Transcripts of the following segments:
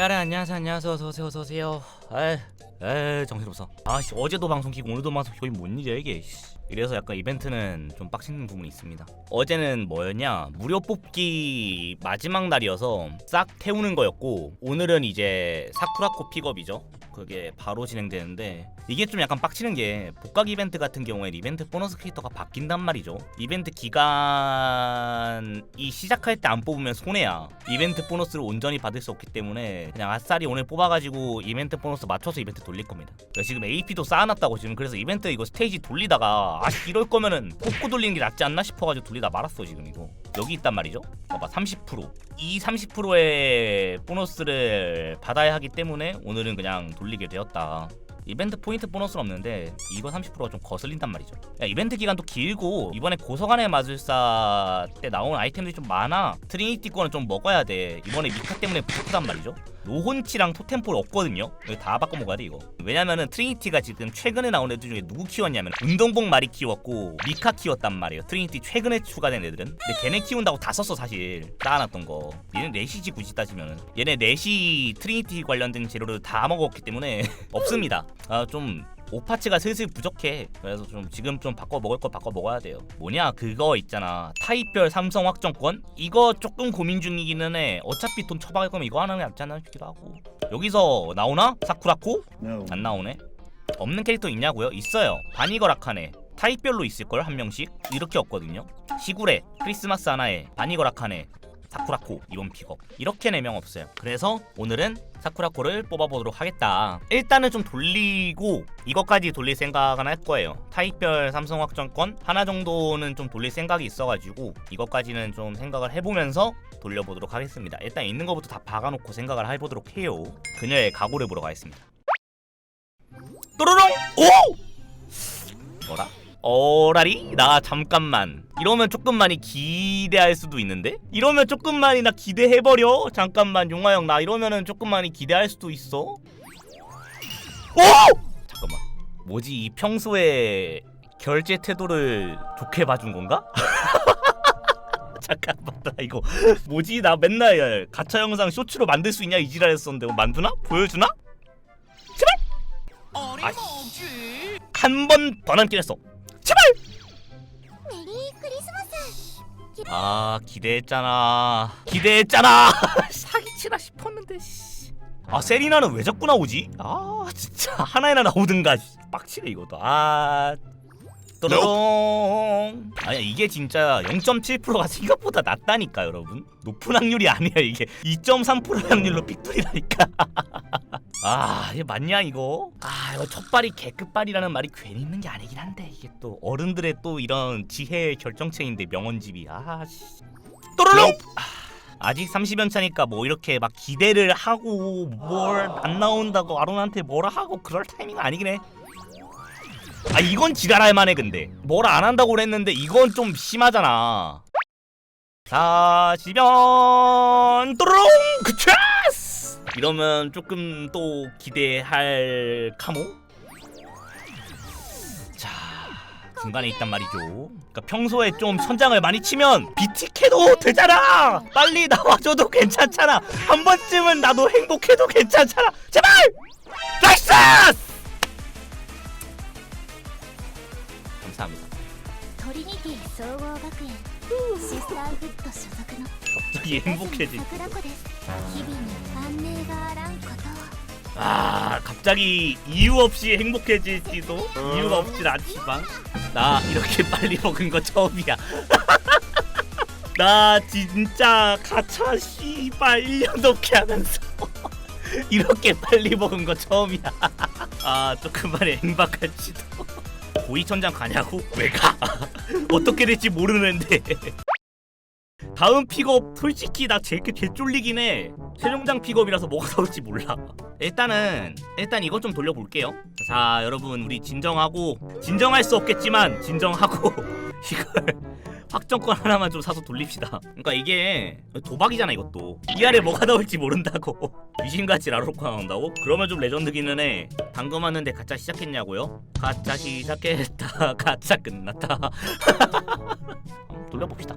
야래 안녕하세요. 안녕하세요. 어서오세요. 어서오세요. 에이 에이 정신없어. 아씨 어제도 방송 키고 오늘도 방송 키고 뭔 일이야 이게. 씨. 이래서 약간 이벤트는 좀 빡치는 부분이 있습니다. 어제는 뭐였냐? 무료 뽑기 마지막 날이어서 싹 태우는 거였고 오늘은 이제 사쿠라코 픽업이죠. 그게 바로 진행되는데 이게 좀 약간 빡치는 게 복각 이벤트 같은 경우에 이벤트 보너스 캐릭터가 바뀐단 말이죠. 이벤트 기간이 시작할 때 안 뽑으면 손해야 이벤트 보너스를 온전히 받을 수 없기 때문에 그냥 아싸리 오늘 뽑아가지고 이벤트 보너스 맞춰서 이벤트 돌릴 겁니다. 그래서 지금 AP도 쌓아놨다고 지금 그래서 이벤트 이거 스테이지 돌리다가 아 이럴 거면은 뽑고 돌리는 게 낫지 않나 싶어가지고 돌리다 말았어 지금 이거 여기 있단 말이죠 봐봐 30%이 30%의 보너스를 받아야 하기 때문에 오늘은 그냥 돌리게 되었다 이벤트 포인트 보너스는 없는데 이거 30%가 좀 거슬린단 말이죠. 야, 이벤트 기간도 길고 이번에 고서관의 마술사 때 나온 아이템들이 좀 많아. 트리니티 거는 좀 먹어야 돼. 이번에 미카 때문에 부족하단 말이죠. 노혼치랑 토템폴 없거든요. 다 바꿔 먹어야 돼 이거. 왜냐면은 트리니티가 지금 최근에 나온 애들 중에 누구 키웠냐면 운동복 마리 키웠고 미카 키웠단 말이에요. 트리니티 최근에 추가된 애들은. 근데 걔네 키운다고 다 썼어 사실. 쌓아놨던 거. 얘는 넷이지 굳이 따지면은. 얘네 넷이 트리니티 관련된 재료를 다 먹었기 때문에 없습니다. 아좀 오파츠가 슬슬 부족해. 그래서 좀 지금 좀 바꿔 먹을 거 바꿔 먹어야 돼요. 뭐냐 그거 있잖아. 타입별 삼성 확정권 이거 조금 고민 중이기는 해. 어차피 돈 처박을 거면 이거 하나는 낫지 않나 싶기도 하고. 여기서 나오나 사쿠라코? No. 안 나오네. 없는 캐릭터 있냐고요? 있어요. 바니거 라카네. 타입별로 있을걸 한 명씩 이렇게 없거든요. 시구레, 크리스마스 하나에 바니거 라카네, 사쿠라코 이번 픽업 이렇게 네명 없어요. 그래서 오늘은 사쿠라코를 뽑아보도록 하겠다. 일단은 좀 돌리고 이것까지 돌릴 생각은 할 거예요. 타입별 삼성 확정권 하나 정도는 좀 돌릴 생각이 있어가지고 이것까지는 좀 생각을 해보면서 돌려보도록 하겠습니다. 일단 있는 것부터 다 박아놓고 생각을 해보도록 해요. 그녀의 각오를 보러 가겠습니다. 또로롱! 오! 뭐라? 어라리? 나 잠깐만 이러면 조금만이 기대할 수도 있는데? 이러면 조금만이 나 기대해버려? 잠깐만 용화 형 나 이러면은 조금만이 기대할 수도 있어? 오! 잠깐만 뭐지 이 평소에 결제 태도를 좋게 봐준 건가? 잠깐만 나 이거 뭐지 나 맨날 가차 영상 쇼츠로 만들 수 있냐 이 지랄 했었는데 뭐 만두나? 보여주나? 어림없지. 한번 더 남긴 했어 제발! 메리 크리스마스. 아 기대했잖아. 기대했잖아. 사기치나 싶었는데. 아 세리나는 왜 자꾸 나오지? 아 진짜 하나에나 나오든가 빡치네 이것도. 아 또롱. 아니 이게 진짜 0.7%가 생각보다 낮다니까 여러분. 높은 확률이 아니야 이게 2.3% 확률로 빅돌이라니까. 아 이게 맞냐 이거? 아 이거 첫발이 개끝발이라는 말이 괜히 있는 게 아니긴 한데 이게 또 어른들의 또 이런 지혜의 결정체인데 명언집이 아씨. 또르륵 아, 아직 30연 차니까 뭐 이렇게 막 기대를 하고 뭘 안 나온다고 아론한테 뭐라 하고 그럴 타이밍은 아니긴 해. 아 이건 지랄할 만해 근데. 뭐라 안 한다고 그랬는데 이건 좀 심하잖아. 40연 또르릉! 그차스 이러면 조금 또 기대할 카모 자 중간에 있단 말이죠 그러니까 평소에 좀 선장을 많이 치면 BTK도 되잖아 빨리 나와줘도 괜찮잖아 한 번쯤은 나도 행복해도 괜찮잖아 제발 나이스 감사합니다 トリニティ総合学園シスターフッド所属の 갑자기 행복해지 桜子です日々に 아 갑자기 이유 없이 행복해질지도 어. 이유가 없진 않지만 나 이렇게 빨리 먹은 거 처음이야. 나 진짜 가차 씨발 1년 넘게 하면서 이렇게 빨리 먹은 거 처음이야. 아또 그만해 행복할지도. 고위천장 가냐고? 왜 가? 어떻게 될지 모르는데. 다음 픽업 솔직히 나 제일 개쫄리긴 해. 최종장 픽업이라서 뭐가 나올지 몰라. 일단은 일단 이것 좀 돌려볼게요. 자 여러분 우리 진정하고 진정할 수 없겠지만 진정하고 이걸 확정권 하나만 좀 사서 돌립시다. 그러니까 이게 도박이잖아 이것도. 이 아래 뭐가 나올지 모른다고. 귀신같이 라로코가 나온다고? 그러면 좀 레전드기는 해. 당금 왔는데 가짜 시작했냐고요? 가짜 시작했다. 가짜 끝났다. 돌려봅시다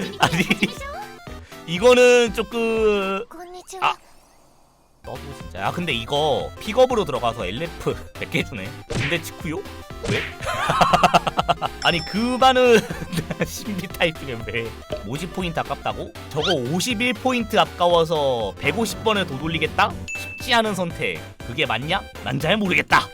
아니 이거는 조금 아. 너도 진짜 아 근데 이거 픽업으로 들어가서 LF 100개 주네 군대 직후요? 왜? 아니 그반은 신비 타입이면 왜 모집 포인트 아깝다고? 저거 51포인트 아까워서 150번에 도 돌리겠다? 쉽지 않은 선택 그게 맞냐? 난 잘 모르겠다